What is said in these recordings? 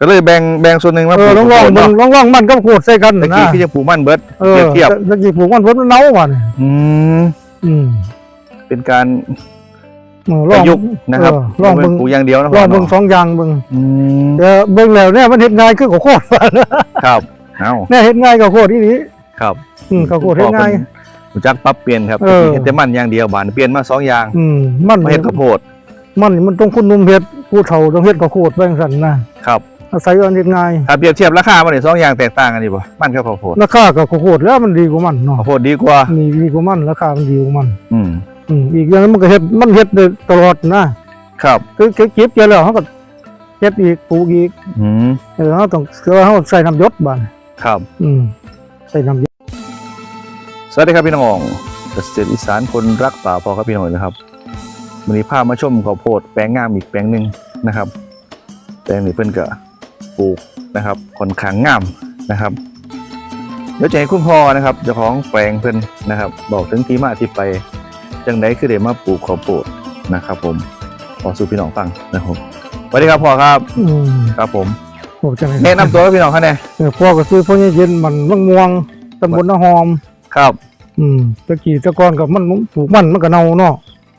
ก็เลยแบ่งแบ่งส่วนหนึ่งมาเอปลูอกลองลองข้าวโพดเบิ่งเนาะลองลองมันก็โคตรใส่กันตะนะกี้ที่จะปลูกมันเบิดเออเปรียบเทียบตะกี้ปลูกมันเพิ่นมันเน่าว่ะนี่อืมอืมเป็นการเออปลอระงยุกต์นะครับเออลองเบิ่งปลูกอย่างเดียวนะลองพ่เบิ่งเนาะสองอย่างเบิ่งอืมเดี๋ยวเบิ่งแล้วเนี่ยมันเฮ็ดง่ายคือข้าวโพดครับเอ้าเนี่ยเฮ็ดง่ายกว่าโคตรอีนี้ครับอืมข้าวโพดเฮ็ดง่ายรู้จักปรับเปลี่ยนครับเออเฮ็ดแต่มันอย่างเดียวบานเปลี่ยนมาสองอย่างอืมมันมาเฮ็ดข้าวโพดมันมันต้องคุณนุ่มเฮ็ดผู้เฒ่าต้องเฮ็ดข้าวโพดแบ่งสันนะครับ อาศัยอันเฮ็ดง่ายถ้าเปรียบเทียบราคามันนี่สองอย่างแตกต่างกันดีบ่มันกับข้าวโพดราคากับข้าวโพดแล้วมันดีกว่ามันเนาะข้าวโพดดีกว่ามีดีกว่ามันราคามันดีกว่ามัน อืมอืมอีกอย่างนึงมันก็เฮ็ดมันเฮ็ดได้ตลอดนะครับคือเก็บเกี่ยวแล้วเฮาก็เฮ็ดอีกปลูกอีกอืมเออเฮาต้องคือว่าเฮาใส่น้ำหยศบาดครับ อืมใส่น้ำหยศสวัสดีครับพี่น้องเกษตรอีสานคนรักป่าพอครับพี่น้องนะครับวันนี้พามาชมข้าวโพดแปลงงามอีกแปลงหนึ่งนะครับ แปลงนี้เพิ่นก็ ปลูกนะครับค่อนข้างงามนะครับเดี๋ยวจะให้คุณพ่อนะครับเจ้าของแปลงเพิ่นนะครับ บอกถึงที่มาที่ไปจังไดคือได้มาปลูกข้าวโพดนะครับ ผมขอสู่พี่น้องฟังนะครับสวัสดีครับพ่อครับอืมครับผมโอ้จังได๋แนะนำตัวให้พี่น้องเขาแน่เออพ่อก็ซื้อพ่อเย็นมันมังม่วงตำบลนาหอม ครับอืมตะกี้แตะก่อนก็มันปลูกมันมันก็เน่าเนาะ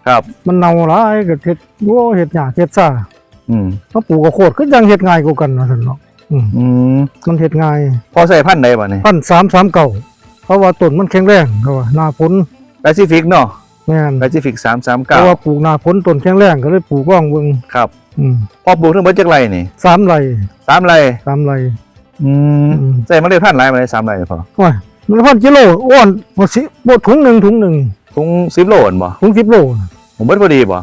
ครับ มันเน่าหลายก็เฮ็ดโอ้เฮ็ดหยากเฮ็ดซ่า อืมเขาปลูกก็โคตรก็ยังเฮ็ดง่ายกว่ากันว่าซั่นเนาะอืมอืมมันเฮ็ดง่ายพอใส่พันธุ์ใดบ่เนี่ยพันสามสามเก่าเพราะว่าต้นมันแข็งแรงเขาว่าหน้าฝนแปซิฟิกเนาะแม่นแปซิฟิกสามสามเพเก้าราะว่าปลูกหน้าฝนต้นแข็งแรงก็เลยปลูกร่องเบิ่งครับอืมพอปลูกทั้งเบิดจักไรนี่สามไร่สามไรสามไร่อืมอืมใส่เมล็ดพันธุ์หลายมาเลยสามไรเนี่ยพอโอ้ยมันพันกิโลอ้วนบ่สิบ่ถุงหนึ่งถุงหนึ่งถุงสิบโลนบ่ถุงสิบโลน่ะผมเบิดพอดีบ่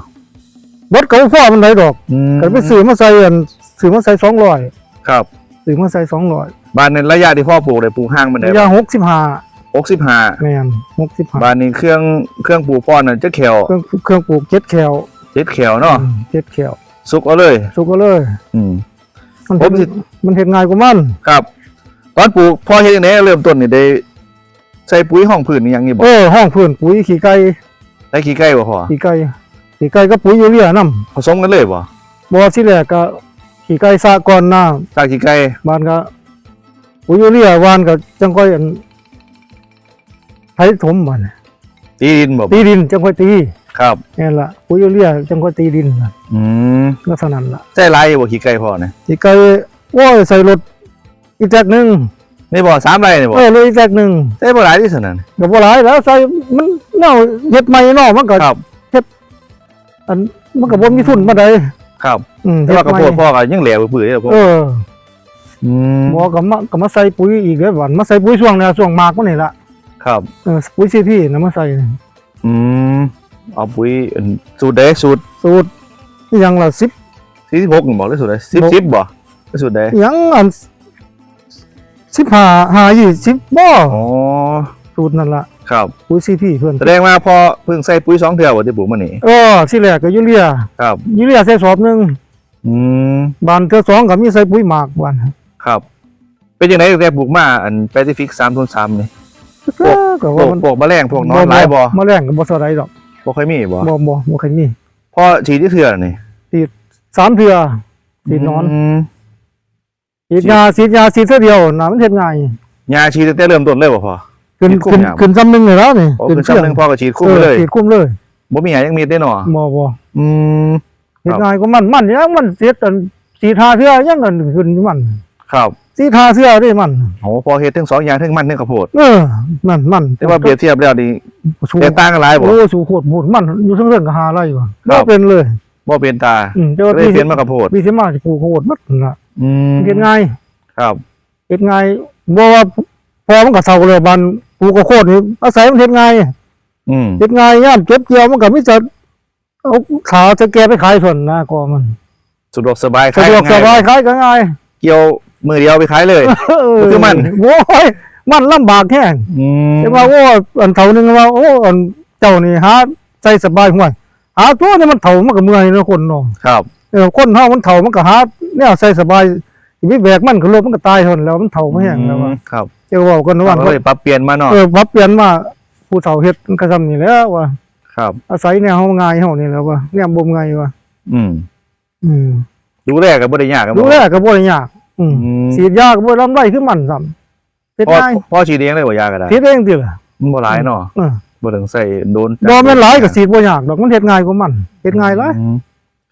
บดเก่าพ่อมันไหนดอกอืมก็ไปซื้อมาใส่อันซื้อมาใส่สองร้อยครับซื้อมาใส่สองร้อยบ้านในระยะที่พ่อปลูกเลยปลูกห่างมันได้ระยะหกสิบห้าหกสิบห้าแม่นหกสิบห้าบ้านนี้เครื่องเครื่องปลูกพ่อน่ะจะแขวเครื่องเครื่องปลูกเจ็ดแคลเจ็ดแขวเนาะอืมเจ็ดแคลสุกเอาเลยสุกก็เลย อืมมันผมสิเฮ็ดมันเห็นง่ายกว่ามันครับตอนปลูกพ่อเฮ็ดจังไดเริ่มต้นนี่ได้ใส่ปุ๋ยห้องพื้นนี่ยังนี่บ่เออห้องพื้นปุ๋ยขี้ไก่ใส่ขี้ไก่บ่พ่อขี้ไก่ ขี้ไก่กับปุ๋ยยูเรียนํผสมกันเลยบ่บ่สิแรกก็ขี้ไก่ซะก่อนน้ใส่ขี้ไก่ำบ้านก็ปุ๋ยยูเรียวานก็จังค่อยอันไถถมมันตีดินบ่ตีดินจังค่อยตีครับนี่นล่ะปุ๋ยยูเรียจังค่อยตีดินน่ะอืมลักษณะนั้นล่ะใส่หลายอยู่บ่ขี้ไก่พ่อเนี่ยขี้ไก่โอ้ยใส่รถอีกแจกหนึงนี่บ่สามไรนี่บ่เออเลยอีกแจกหนึงใส่บ่หลายที่สุดนั่นก็บ่หลายแล้วใส่มันเนาเฮ็ดใหม่เนาะมันก็ครับ อันมันก็บ่มีทุนปานใดครับอืมแต่ว่ากระโพดพ่อก็ยังเหลวปื้อๆเลยพ่อเอออืมบ่ก็มาก็มาใส่ปุ๋ยอีกแล้วบัดมาใส่ปุ๋ยช่วงเนี้ช่วงหมากมันนี่ล่ะครับเออปุ๋ยซีพีน่ะมาใส่อืมเอาปุ๋ยอันสูตรใดสูตรสูตรอิหยังล่ะ10 46นี่บ่หรือสูตรใด10 10บ่หรือสูตรใดอิหยังอัน15 5 20บ่อ๋อ สูตรนั่นล่ะ ครับปุ๋ยซีพีเพิ่นแสดงว่าพอเพิ่งใส่ปุ๋ยสองเทื่อบ่ที่ปลูกมานี่เออที่แรกก็ยูเรียครับยูเรียใส่สอบหนึงอืมบานเทื่อสองก็มีใส่ปุ๋ยหมากบานครับเป็นจังไดตั้งแต่ปลูกมาอันแปซิฟิก303นี่เออก็พวว่ากมันพวกแมลงพวกหนอนหลายบ่แมลงก็บ่เท่าใดดอกบ่ค่อยมีบ่บ่บ่บ่เคยมีพอฉีดที่เทื่อนี่สามเทื่อสีดนอนมฉีดยาฉีดยาฉีดเท่าเดียวน่ะมันเฮ็ดง่ายยาฉีดตั้งแต่เริ่มต้นเลยบ่พอ ขึ้นฉีดคุ้มขึ้นยามขึ้นซ้ำหนึงเลยแล้วนี่โอ้คือซ้ำหนึงพอก็ฉีดคุ้มไปเลยออฉีดคุ้มเลยบ่มีหยังยังมีได้เนาะบ่บ่อืม เฮ็ดครับ ง่ายกว่ามันมันยังมันเสียอันสีทาเทื่อยังอันขึ้นอยู่มันครับสีทาเทื่อได้มันโอ้พอเฮ็ดทั้งสองอย่างทั้งมันทั้งข้าวโพดเออมันมันแต่ว่าเปรียบเทียบแล้วนี่สู้แตกต่างกันหลายบ่ โอ้สู้โคตรหมดมันอยู่ทั้งเรื่องก็หาอะไรว่ะครับ่บ เป็นเลยบ่เป็นตาอืมแต่ก็ว่าเลยพี่เปลี่ยนมาข้าวโพดพี่สิมาสิปลูกโคตรหมดนั่นล่ะอืมเฮ็ดง่าย ครับเฮ็ดง่ายบ่ว่าพอมันก็เฒ่าเลยบัน ปลูกก็โคตรนี่อาศัยมันเฮ็ดง่ายอืมเฮ็ดง่ายย่ามเก็บเกี่ยวมันก็มีแต่เอาขาวจะแกไปขายส่วนนะก็มันสะดวกสบายสะดวกสบายขายก็ง่ายเกี่ยวมือเดียวไปขายเลยเออคือมันโอ้ยมันลำบากแท้งอืมแต่ว่าโอ้อันเฒ่านึงว่าโอ้อันเจ้านี่หาใจสบายห่วยหาตัวนี่มันเฒ่ามันก็เมื่อยเนาะคนเนาะครับเออคนเฮามันเฒ่ามันก็หาแนวใส่สบายสิไปแบกมันก็ลบมันก็ตายทนแล้วมันเฒ่ามาแห้งแล้วว่าครับ เจ้าเว้ากันว่าก็เลยปรับเปลี่ยนมาเนาะเออปรับเปลี่ยนมาผู้เฒ่าเฮ็ดมันก็ซ้ำนี่แหล้วว่าครับ อาศัยแนวเฮาง่ายเฮานี่แหล้วว่าแนวบ่ง่ายว่าอืม อืมดูแลก็บ่ได้ยากครับดูแลก็บ่ได้ยากอืมอืมฉีดยาก็บ่ลำไรคือมันซ้ำเฮ็ดพ่อง่ายพ่อฉีดเองเลยบ่ยาก็ได้เฮ็ดเองติล่ะมันบ่หลายเนาะเออบ่ต้องใส่โดนบ่แม่นหลายก็ฉีดบ่ยากดอกมันเฮ็ดง่ายกว่ามันเฮ็ดง่ายหลายอืม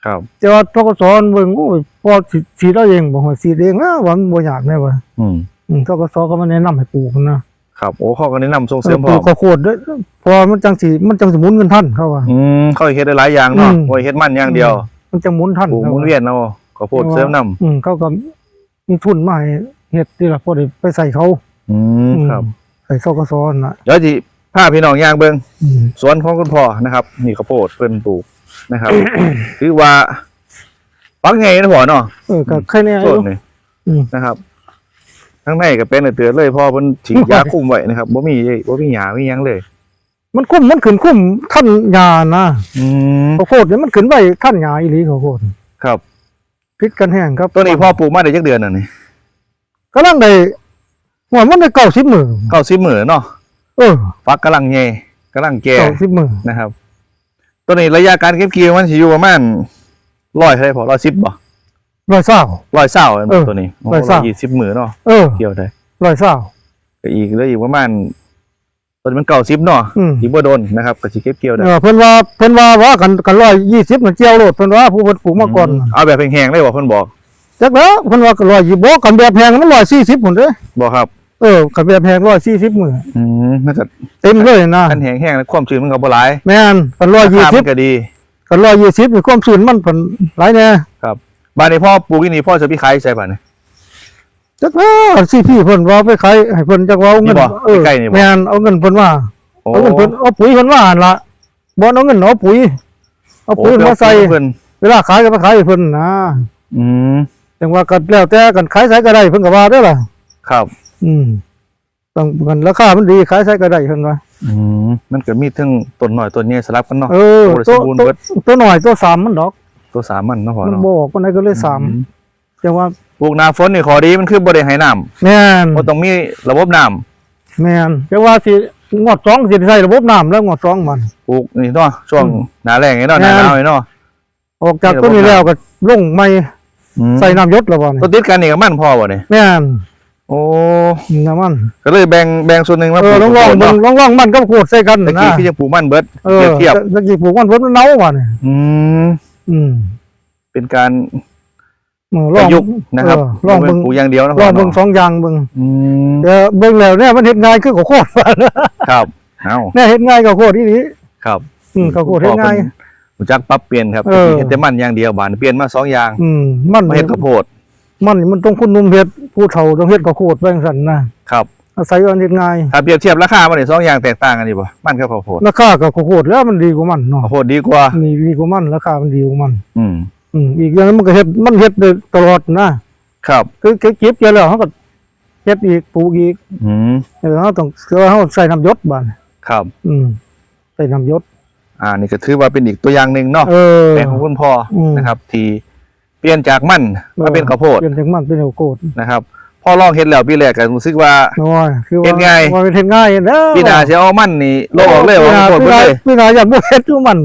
ครับแต่ว่าทกศเบิ่งโอ้ยพอฉีดฉีดเอาเองบ่ว่าฉีดเองนะว่ามันบ่ยากแน่ว่าอืม อืมทกศก็มาแนะนำให้ปลูกนะครับโอ้เขาก็แนะนำส่งเสริมปพ่ลูอกข้าวโพดด้วยพอมันจังสิมันจังสิหมุนเงินทันเขาว่าอืมเขาเฮ็ดได้หลายอย่างเนาะอืมบ่ให้เฮ็ดมันอย่างเดียว มันจังหมุนทันปลูกหมุนเวียนเอาข้าวโพดเสริมนํอืมเขาก็มีทุนมาให้เฮ็ดนี่ล่ะพอได้ไปใส่เขา อืมครับใส่ทกศน่ะเดี๋ยวสิพาพี่น้องย่างเบิ่งอืมสวนของคุณพ่อนะครับ นี่ข้าวโพดเพิ่นปลูกนะครับคือว่าปักไงนะพ่อเนาะเออก็แค่นี้อต้นยู่นี่อืมนะครับ ทั้งในก็เป็นเตือนเลยเพอมันฉีดยาคุมไว้นะครับบ่มีบ่มีหยามีหยังเลย มันคุ้มมันขึ้นคุ้มท่านยานะอืมข้าวโพดเนี่ยมันขึ้นไว้ท่านยาอีหลีข้าวโพดครับพิษกันแห้งครับตัวนี้พ่อปลูกมาได้จักเดือนน่ะนี่กำลังได้หัวมันได้90มื้อ90มื้อเนาะเออฟักกำลังแย่กำลังแก่90มื้อนะครับ ตัวนี้ระยะการเก็บเกี่ยวมันสิอยู่ประมาณ100เท่าไหร่พอ110บ่ ร้อยเศร้า120อันเออตัวนี้ร้อยเศร้า120มื้อเนาะเออเกี่ยวได้ร้อยเศร้า ก็อีกเหลืออีกประมาณตัวนี้มัน90เนาะอืม อีกบ่โดนนะครับก็สิเก็บเกี่ยวได้เออเพิ่นว่าเพิ่นว่าว่ากันกันร้อยยี่สิบมันเจียวโลดเพิ่นว่าผู้เพิ่นปลูกมาก่อนเอาแบบแห้งๆเลยบ่เพิ่นบอกจักแล้วเพิ่นว่ากันร้อยยี่บ่กันแบบแพงมันร้อยสี่สิบพุ่นเด้อบอกครับ เออกันแบบแพงร้อยสี่สิบมื้ออืมมันก็เต็มเลยนะคันแห้งๆแล้วความชื้นมันก็บ่หลายแม่นกันร้อยยี่ราคาสิมับนก็ดี กันร้อยยี่สิบนี่ความสูนมันเพิ่นหลายแน่บ้านนี้พ่อปลูกที่นี่พ่อจะพี่ขายใส่ป่ะเนี่ย จักแล้วสิพี่เพิ่นว่าไปขายให้เพิ่นจักว่าเอาเงินนี่บ่เออใกล้ๆนี่บ่ แม่นเอาเงินเพิ่นว่าโอ้เอาเงินเพิ่นเอาปุ๋ยเพิ่นว่าหั่นล่ะบ่เอาเงินเอาปุ๋ยเอาปุ๋ยมาใส่เพิ่นเวลาขายก็ไปขายให้เพิ่นนะอืมจังว่าก็แล้วแต่กันขายใส่ก็ได้เพิ่นก็ว่าเด้อล่ะ ครับ อืมต้องกันราคามันดีขายใช้ก็ได้เพิ่นว่าอืมมันก็มีทั้งต้นน้อยต้นใหญ่สลับกันเนาะ เออโอ้ยตัวสมบูรณ์ตัวเบิดตัวหน่อยตัวสามมันดอก ตัวสามมันเนาะพ่อมันเนาะบออกมันไหนก็เลยสามอืจังว่าปลูกหนาฝนนี่ขอดีมันคือบ่ได้ให้น้ำแม่นบ่ต้องมีระบบน้ำแม่นจังว่าสิงวดสองสิใส่ระบบน้ำแล้วงวดสองมันปลูกนี่เนาะช่วงอืมหน้าแล้งไงเนาะหน้าหนาวไงเนาะออกจากนี่ระบบตัวนี้แล้วก็ลงไม่อืมใส่น้ำยศแล้วบ่นี่ตัวติดกันนี่ก็มันพ่อบ่เนี่ยแม่นโอ้น้ำมันก็เลยแบ่งแบ่งส่วนหนึงมาเอปลูอกลองลองๆเบิ่งลองลองๆมันก็โคตรใส่กันตะนะกี้พี่จะปลูกมันเบิดเอเปรีอยบเทียบตะกี้ปลูกมันเพิ่นมันเน่าว่ะนี่อืม อืมเป็นการเออปลอระงยุกต์นะครับเออลองเบิ่งปลูกอย่างเดียวนะลองเบิ่งพ่สองอย่างเบิ่งอืมเดี๋ยวเบิ่งแล้วเนี่ยมันเฮ็ดง่ายคือข้าวโพดว่านะครับเอ้าเนี่ยเฮ็ดง่ายกว่าข้าวโพดอีหลีครับอืมข้าวโพดเฮ็ดง่ายรู้จักปรับเปลี่ยนครับเออเฮ็ดแต่มันอย่างเดียวบานเปลี่ยนมาสองอย่าง อืมมันมาเฮ็ดข้าวโพดมันมันต้องคุณนุ่มเฮ็ดผู้เฒ่าต้องเฮ็ดข้าวโพดแบ่งสันนะครับ อาศัยอันเฮ็ดง่ายถ้าเปรียบเทียบราคามันนี่สองอย่างแตกต่างกันดีป่ะมันกับข้าวโพดราคากับข้าวโพดแล้วมันดีกว่ามันเนาะข้าวโพดดีกว่านี่ดีกว่ามันราคามันดีกว่ามัน อืมอืมอีกอย่างนึงมันก็เฮ็ดมันเฮ็ดได้ตลอดนะครับ คือเก็บเกี่ยวแล้วเฮาก็เฮ็ดอีกปลูกอีก อืมเออเฮาต้องคือว่าเฮาใส่น้ำยศบาดครับ อืมใส่น้ำยศอ่านี่ก็ถือว่าเป็นอีกตัวอย่างหนึ่งเนาะเออแปลงของคุณพ่ออมนะครับ ที่เปลี่ยนจากมันมาเป็นข้าวโพดเป็นถึงมันเป็นข้าวโพดนะครับ พ่อลองเฮ็ดแล้วปีแรกก็รู้สึกว่าน้อยคือว่าเฮ็ดง่าย ว่าเป็นเฮ็ดง่ายเด้อพี่นาสิเอามันนี่โลกออกเลยว่าข้าวโพดพี่เบิดนาเลยพี่นาอย่าบ่เฮ็ดอยู่มัน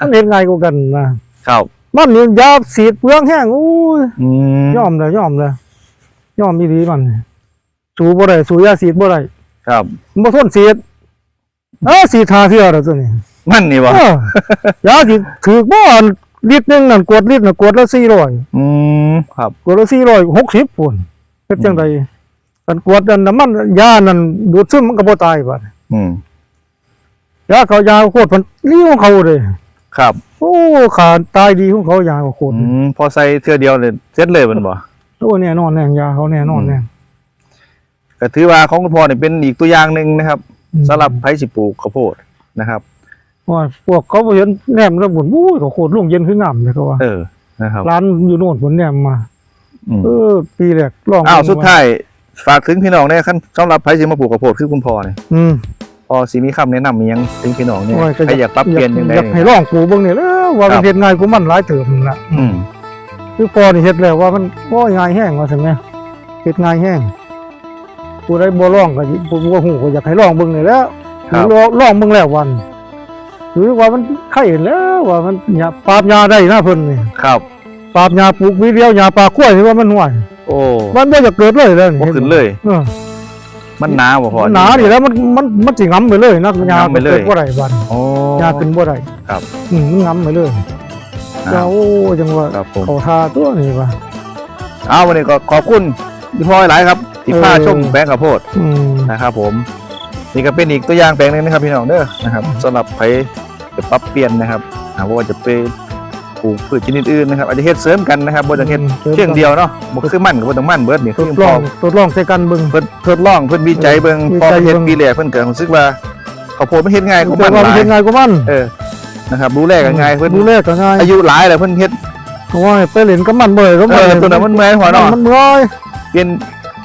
มันเฮ็ดง่ายกว่ากันนะครับมันนี่ยาสีดเปลืองแห้งอู้ยอืมยอมเลยยอมเลยยอมมีดีมันสูบ่ได้สูยาสีดบ่ได้ครับมันบ่ทนสีดเออสีดทาเทื่อแล้วตัวนี้ มันนี่บ่เออยาสีดถือบ่อันลิตรหนึงนั่นกวดลิตรน่ะกวดละ400อืมครับกวดละ460พุ่นเฮ็ดจังไดกันกวดอันน้ำมันยานั่นดูดซึมมันก็บ่ตายบัดอืมยาเขายาโคตรมันเลี้ยวเขาเลย ครับ โอ้ขาดตายดีของเขายาโคตรอืมพอใส่เทื่อเดียวเลยเสร็จเลยมันบ่โอ้แน่นอนแน่ยาเขาแน่นอนแน่ก็ถือว่าของคุณพ่อเนี่ยเป็นอีกตัวอย่างหนึ่งนะครับอืมสำหรับไผสิปลูกข้าวโพดนะครับว่าพวกเขาบ่เห็นแนมแล้วบ่นอู้ยเขาโคตรลงเย็นขึ้นน้ำเลยเขาว่าเออนะครับร้านอยู่โน่นผลแนมมาอืม เออ ปีแรกลองอ้าวเบิ่งสุดท้ายฝากถึงพี่น้องเนี่ยขั้นสำหรับไผสิมาปลูกข้าวโพดคือคุณพ่อเนี่ยอืมพอสิมีคำแนะนำมีหยังถึงพี่น้องเนี่ยโอ้ยก็ใครอยากปรับเปลี่ยนยังไงอยากให้ลองปลูกเบิ่งนี่แหล้วว่าครัมันบเฮ็ดง่ายกว่ามันหลายเติมนั่นล่ะอืมคือพอนี่เฮ็ดแล้วว่ามันโอ้ยง่ายแห้งว่าซั่นแหมเฮ็ดง่ายแห้งผู้ใดบ่ลองก็สิบ่บ่ฮู้ก็อยากให้ลองเบิ่งนี่แหล้วครับลองลองเบิ่งแล้ววันหรือว่ามันไข่แล้วว่ามันหยาปราบยาได้นะเพิ่นนี่ครับ ปราบยาปลูกวิเดียวยาปลากล้วยนี่ว่ามันห่วยโอ้มันบ่จะเกิดเลยแล้วบ่ขึ้นเลยเออมันหนาวบ่พอ มันหนาดิแล้วมันมันมันสิงำไปเลยนักยาง้ำไปเลยกิดบ่ได้บัดโอ้ ยาขึ้นบ่ได้ครับ อืมมันงำไปเลยอ้าเจ้าวโอ้จังว่าครับผม เขาทาตัวนี่ว่าเอาวันนี้ก็ขอบคุณพี่พ่อหลายครับที่พาเออ ชมแปลงข้าวโพดอืมนะครับผมนี่ก็เป็นอีกตัวอย่างแปลงหนึงนะครับพี่น้องเด้อนะครับสำหรับใครจะปรับเปลี่ยนนะครับหากว่าจะไป ปลูกพืชชนิดอื่นนะครับอาจจะเฮ็ดเสริมกันนะครับบ่ต้องเฮ็ดเพียงเดียวเนาะบ่คือมันก็บ่ต้องมันเบิดนี่ทคือดพลอองทดลองใส่กันเบิ่ง เพิ่นทดลองเพิ่นวิจัยเบิ่งวิพอจัยเฮ็ดเบิ่ง ปีแรกเพิ่นก็รู้สึกว่าข้าวโพดมันเฮ็ดง่ายกว่าแต่มันว่าหมันลายเฮ็ดง่ายกว่ามันเออนะครับดูแลกันง่ายเพิ่นดูแลก็ง่ายอายุหลายแล้วเพิ่นเฮ็ดเพราะว่าไปเล่นกับมันบ่ได้แล้วเออตัวนั้นมันเมื่อยหัวเนาะมันเมื่อยเปลี่ยน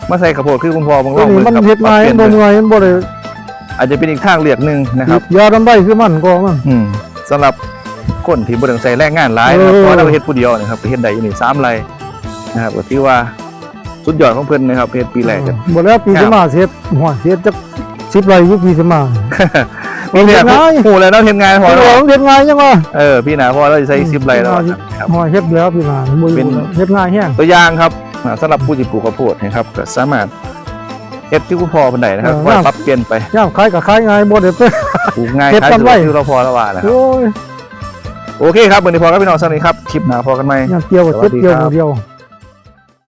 มาใส่ข้าวโพดคือคุณพ่อบางลตัวองนี้เบิ่งมันครับเฮ็ดง่ายปมัรับนเปบ่ลี่ยนเมื่อยมันบ่ได้อาจจะเป็นอีกทางเลือกหนึงนะครับ ยาดำใบคือมันก็มัน อืมสำหรับ คนที่บ่ต้องใส่แรงงานหลายเออนะครับเพราะว่าเราเฮ็ดผู้เดียวนะครับไปเฮ็ดได้อยู่นี่3ไร่นะครับก็ถือว่าสุดยอดของเพิ่นนะครับเฮ็ดปีแรกกันบ่แล้วปีครับสิมาเสียหัวเสียจัก10ไร่อยู่ปีสิมาปีแรกเฮ็ดง่ายฮู้แล้วเนาะเฮ็ดง่ายพอเฮ็ดเนาะเฮ็ดง่ายจังว่าเออพี่หนาพอเราจะใส่10ไร่แล้วนะครับหัวเฮ็ดแล้วพี่มาบ่เป็เป็นนเฮ็ดง่ายแฮงตัวอย่างครับอ่าสำหรับผู้ที่ปลูกข้าวโพดนะครับก็สามารถเฮ็ดที่คุณพ่อเพิ่นได้นะครับค่อยปรับเปลี่ยนไปย่ามขายก็ขายง่ายบ่ได้ไปปลูกง่ายเฮ็ดขายกำสะดไรวกที่เราพอแล้วว่านะครับ โอเคครับวันนี้พอครับพี่น้องสวัสดีครับคลิปหน้าพอกันไหมย่ามเกี่ยวเจ็สดดีเกี่ยวเดียว